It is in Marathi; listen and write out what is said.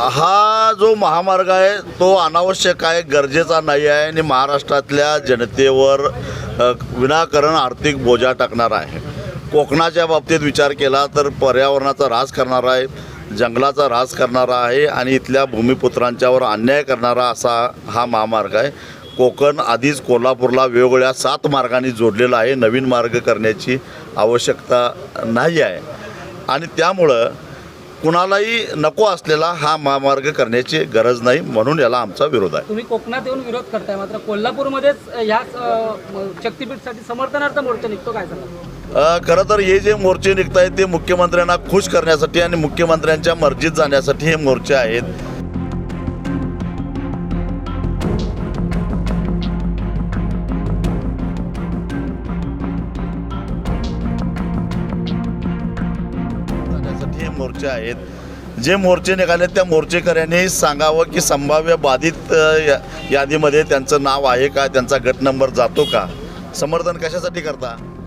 हा जो महामार्ग आहे तो अनावश्यक आहे गरजेचा नाही आहे आणि महाराष्ट्रातल्या जनतेवर विनाकारण आर्थिक बोजा टाकणार आहे. कोकणाच्या बाबतीत विचार केला तर पर्यावरणाचा ऱ्हास करणारा आहे जंगलाचा ऱ्हास करणारा आहे आणि इथल्या भूमिपुत्रांच्यावर अन्याय करणारा असा हा महामार्ग आहे. कोकण आधीच कोल्हापूरला वेगवेगळ्या सात मार्गांनी जोडलेला आहे. नवीन मार्ग करण्याची आवश्यकता नाही आहे. आणि त्यामुळं कुणालाही नको असलेला हा महामार्ग करण्याची गरज नाही म्हणून याला आमचा विरोध आहे. तुम्ही कोकणात येऊन विरोध करताय मात्र कोल्हापूरमध्येच ह्याच शक्तीपीठसाठी समर्थनार्थ मोर्चा निघतो काय सांगा? खरं तर हे जे मोर्चे निघत आहेत ते मुख्यमंत्र्यांना खुश करण्यासाठी आणि मुख्यमंत्र्यांच्या मर्जीत जाण्यासाठी हे मोर्चे आहेत. मोर्चे आहेत. जे मोर्चे निघाले त्या मोर्चेकऱ्यांनी सांगावं की संभाव्य बाधित या- यादीमध्ये त्यांचं नाव आहे का? त्यांचा गट नंबर जातो का? समर्थन कशासाठी करता?